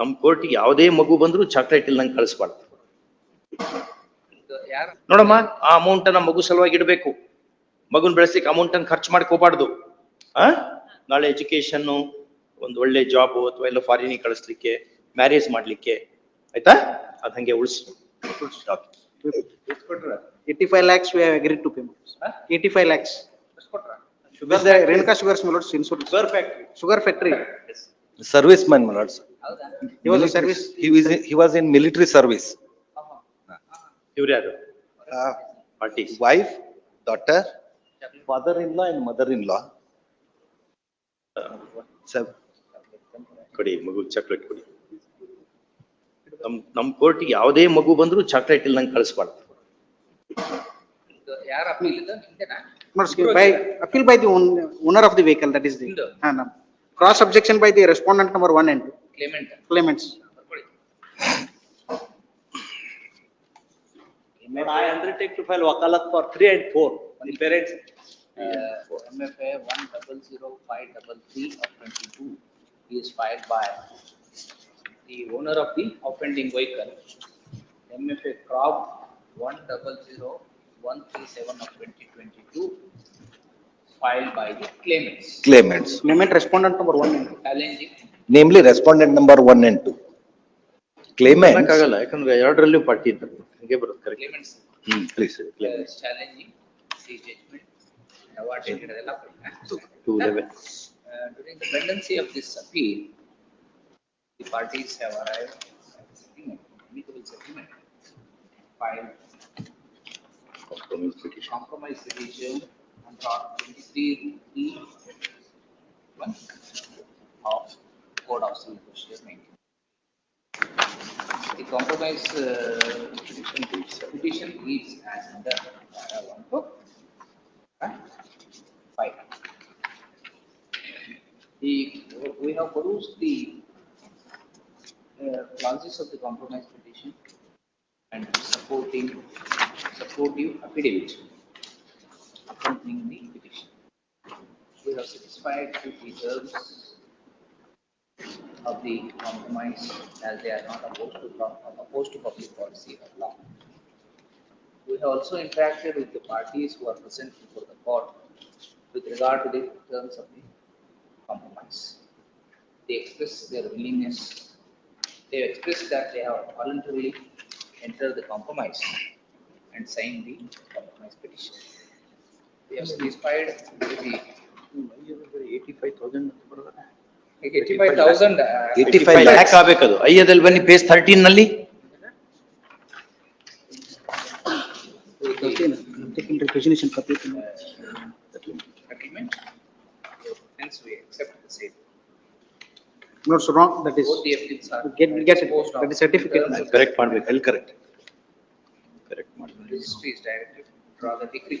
ನಮ್ಮ ಕೋರ್ಟಿಗೆ ಯಾವುದೇ ಮಗು ಬಂದರೂ ಚಾಕ್ಲೇಟ್ ಇಲ್ಲ ನಂಗೆ ಕಳಿಸ್ಬಾರ್ದು ನೋಡಮ್ಮ ಆ ಅಮೌಂಟ್ ಅನ್ನ ಮಗು ಸಲುವಾಗಿ ಇಡಬೇಕು ಮಗುನ್ ಬೆಳೆಸಲಿಕ್ಕೆ ಅಮೌಂಟ್ ಅನ್ನು ಖರ್ಚು ಮಾಡ್ಕೋಬಾರ್ದು ಆ ನಾಳೆ ಎಜುಕೇಶನ್ ಒಂದು ಒಳ್ಳೆ ಜಾಬ್ ಅಥವಾ ಎಲ್ಲ ಫಾರಿನಿಗೆ ಕಳಿಸ್ಲಿಕ್ಕೆ ಮ್ಯಾರೇಜ್ ಮಾಡ್ಲಿಕ್ಕೆ ಆಯ್ತಾ ಅದ್ ಹಂಗೆ ಉಳಿಸಿ eighty five lakhs we have agreed to payment eighty five lakhs sugar Renuka sugars milords insurance sugar factory sugar factory service man milords He was a service, he was, he was in military service. ಇವ್ರ್ಯಾರು Uh, party wife, daughter, father-in-law and mother-in-law. So, ಕೊಡಿ ಮಗು chocolate ಕೊಡಿ ನಮ್ ನಮ್ ಕೋರ್ಟಿಗೆ ಯಾವುದೇ ಮಗು ಬಂದ್ರು ಚಾಕ್ಲೇಟ್ ಇಲ್ಲ ನಂಗೆ ಕಳಿಸ್ಬಾರ್ದು ಯಾರ by appeal by the owner of the vehicle, that is the. Window. no. Cross objection by the respondent number one and two. Claimant claimants But I undertake to file wakalat for three and four. The parents. Uh, MFA one double zero five double three of twenty two is filed by the owner of the offending vehicle. MFA crop one double zero one three seven of twenty twenty two filed by the claimants. Claimants. Claimant respondent number one. Challenging. namely respondent number one and two. Claimants, ಆಗಲ್ಲ ಯಾಕಂದ್ರೆ ಎರಡರಲ್ಲೂ party ಇದ್ದಾರೆ ಹಂಗೆ ಬರುತ್ತೆ correct. claimants Hmm, please, claimants. is challenging judgment awarded in the To- to level. Uh, During the pendency of this appeal, the parties have arrived at a settlement, twenty-three one code obsolete, which is 19. The compromise uh, petition reads, as in the para 1 to 5. The, we have produced the uh, clauses of the compromise petition and supporting supportive affidavit accompanying the petition. We have satisfied the terms of the compromise as they are not opposed to, opposed to public policy or law. We have also interacted with the parties who are present before the court with regard to the terms of the compromise. They express their willingness, they express that they have voluntarily entered the compromise and signed the compromise petition. They have satisfied with the 85,000 eighty five lakh ಆಗಬೇಕದು ಅಯ್ಯದಲ್ಲಿ ಬನ್ನಿ page thirteen ನಲ್ಲಿ No, it's wrong. That is. Both the evidence are. Get, get it. That is certificate. Correct. Correct. Correct. Registry is directed, rather decree.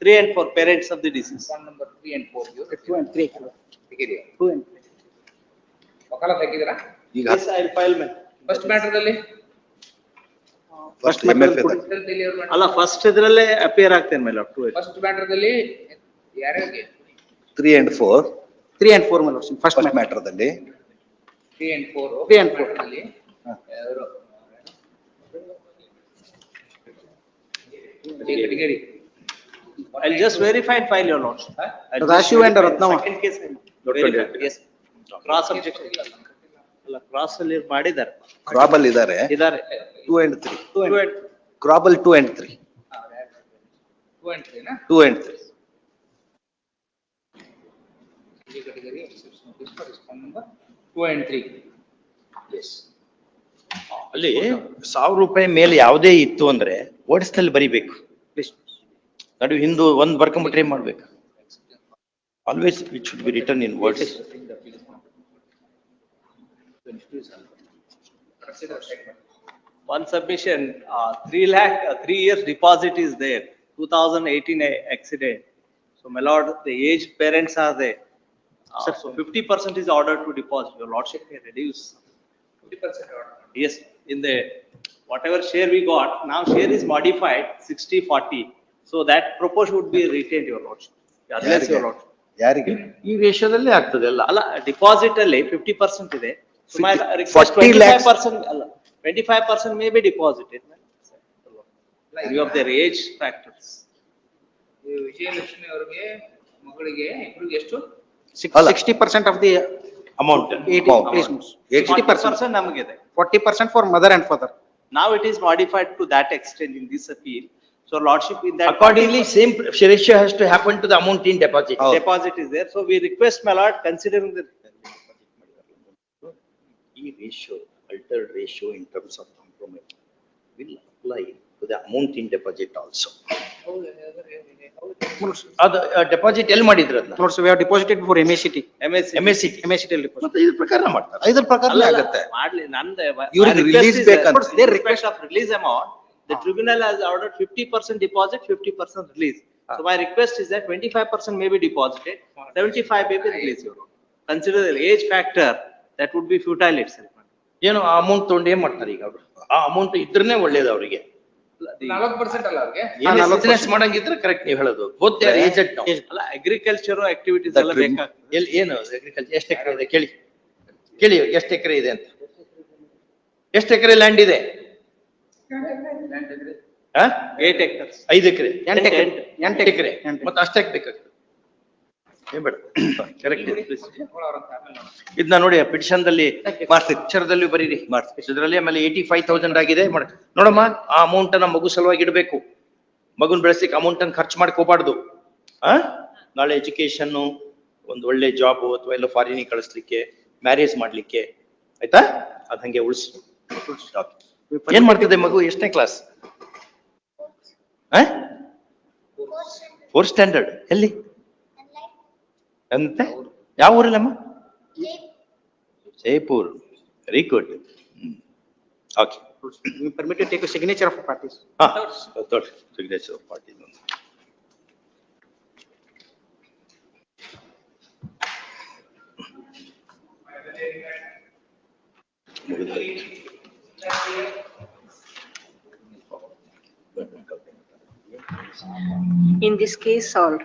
Three and four, parents of the disease. One number three and four. you Two and three. ತೆಗೀರಿ. Two and three. ಒಕಾಲ ತೆಗಿದಿರಾ ಈಗ Yes, I'll file ma'am. First matter ಅಲ್ಲಿ first M F ಇದೆ ಅಲ್ಲ first ಇದ್ರಲ್ಲೇ appear ಆಗ್ತೇನೆ ಮೇಲೆ to first matter ಅಲ್ಲಿ ಯಾರ್ಯಾರಿಗೆ three and four three and four ಮೇಲೆ first first ಮ್ಯಾಟರ್ದಲ್ಲಿ three and four Three and four. ಅಲ್ಲಿ ಹಾ. ಯಾರು? ಈ ಕಡೆಗೆ ಇರಿ. I'll just verify and file your notes. Rashi and Ratnam. Second case. Yes. Cross objection. Cross only. Body there. Crabble is there. Is there. Two and three. Two and three. Crabble two and three. Two and three. Two and three. Two and three. Yes. Ali, Sauru pay mail yaude itundre. What is the libri big? That is Hindu one ಬರ್ಕೊಂಬಿಟ್ರೆ ಏನ್ ಮಾಡ್ಬೇಕು Always it should be written in words. one submission, uh, 3 lakh, uh, 3 years deposit is there, 2018 accident. So, my lord, the aged parents are there. Uh, Sir, so 50% is ordered to deposit. Your lordship may reduce. 50% order. Yes, in the whatever share we got, now share is modified 60 40. So that propose would be retain your lots unless your lots ಯಾರಿಗೆ ಈ ರೇಷಿಯೋದಲ್ಲೇ ಆಗ್ತದೆ ಅಲ್ಲ ಅಲ್ಲ deposit ಅಲ್ಲಿ fifty percent ಇದೆ ಸುಮಾರು 40 lakhs. Percent ಅಲ್ಲ twenty five percent may be deposit in you of their age factors ಈ ವಿಜಯಲಕ್ಷ್ಮಿ ಅವರಿಗೆ ಮಗಳಿಗೆ ಇಬ್ರಿಗೆ ಎಷ್ಟು ಅಲ್ಲ. Sixty percent of the amount eighty Amount. Sixty percent percent ನಮಗಿದೆ forty percent for mother and father Now it is modified to that extent in this appeal So Lordship in that. Accordingly, same ratio has to happen to the amount in deposit. Deposit is there, so we request my lord considering the. E ratio, altered ratio in terms of compromise will apply to the amount in deposit also. ಅದು deposit ಎಲ್ಲಿ ಮಾಡಿದ್ರು ಅದನ್ನ notes we have deposited before M S T M S M S C M S T deposit ಮತ್ತೆ ಇದ್ರ ಪ್ರಕಾರ ಮಾಡ್ತಾರೆ ಐದರ ಪ್ರಕಾರ ಆಗುತ್ತೆ ಮಾಡ್ಲಿ ನಂದು. ಇವ್ರಿಗೆ release ಬೇಕಂತ. Request of release amount The tribunal has ordered 50% deposit, 50% release. So my request is that 25% may be deposited, 75 may be released. Your Honor. Consider the age factor, that would be amount ತೊಗೊಂಡು ಮಾಡ್ತಾರೆ ಈಗ amount ಇದ್ರನೇ ಒಳ್ಳೇದು ಅವರಿಗೆ ನಲವತ್ತು ಅವ್ರಿಗೆ ಮಾಡಂಗಿದ್ರೆ correct ನೀವು ಹೇಳೋದು both agent ಅಲ್ಲ ಅಗ್ರಿಕಲ್ಚರ್ ಆಕ್ಟಿವಿಟೀಸ್ ಎಲ್ಲ ಬೇಕಾಗ್ತದೆ ಎಲ್ಲಿ ಏನು ಎಷ್ಟು ಎಕರೆ ಕೇಳಿ ಕೇಳಿ ಎಕರೆ ಇದೆ ಅಂತ ಎಷ್ಟು ಎಕರೆ ಲ್ಯಾಂಡ್ ಇದೆ ಏಟ್ ಎಕರ್ಸ್ ಐದು ಎಕರೆ ಎಂಟು ಎಕರೆ ಎಂಟು ಎಕರೆ ಮತ್ತೆ ಅಷ್ಟೇ ಹಾಕ್ಬೇಕಾಗ್ತದೆ ಬೇಡ ಕರೆಕ್ಟ್ ಇದನ್ನ ನೋಡಿ ಪಿಟಿಷನ್ ದಲ್ಲಿ ಮಾಡ್ತೀವಿ ಬರೀರಿ ಮಾಡ್ತೀವಿ ಇದರಲ್ಲಿ ಆಮೇಲೆ ಏಯ್ಟಿ ಫೈವ್ ತೌಸಂಡ್ ಆಗಿದೆ ನೋಡಮ್ಮ ಆ ಅಮೌಂಟ್ ಅನ್ನ ಮಗು ಸಲುವಾಗಿ ಇಡಬೇಕು ಮಗುನ್ ಬೆಳೆಸಿಕ್ ಅಮೌಂಟ್ ಅನ್ನು ಖರ್ಚು ಮಾಡ್ಕೋಬಾರ್ದು ಆ ನಾಳೆ ಎಜುಕೇಶನ್ ಒಂದು ಒಳ್ಳೆ ಜಾಬ್ ಅಥವಾ ಎಲ್ಲ ಫಾರಿನ್ ಕಳಿಸ್ಲಿಕ್ಕೆ ಮ್ಯಾರೇಜ್ ಮಾಡ್ಲಿಕ್ಕೆ ಆಯ್ತಾ ಅದ್ ಹಂಗೆ ಉಳಿಸಿ ಏನ್ ಮಾಡ್ತಿದೆ ಮಗು ಎಷ್ಟನೇ ಕ್ಲಾಸ್ ಫೋರ್ತ್ ಸ್ಟ್ಯಾಂಡರ್ಡ್ ಎಲ್ಲಿ ಅಂತೆ ಯಾವ ಊರಲ್ಲಮ್ಮ Jaipur very good okay you permitted take a signature of a party ah third signature of party ಮುಗಿದಾಯ್ತು in this case solved.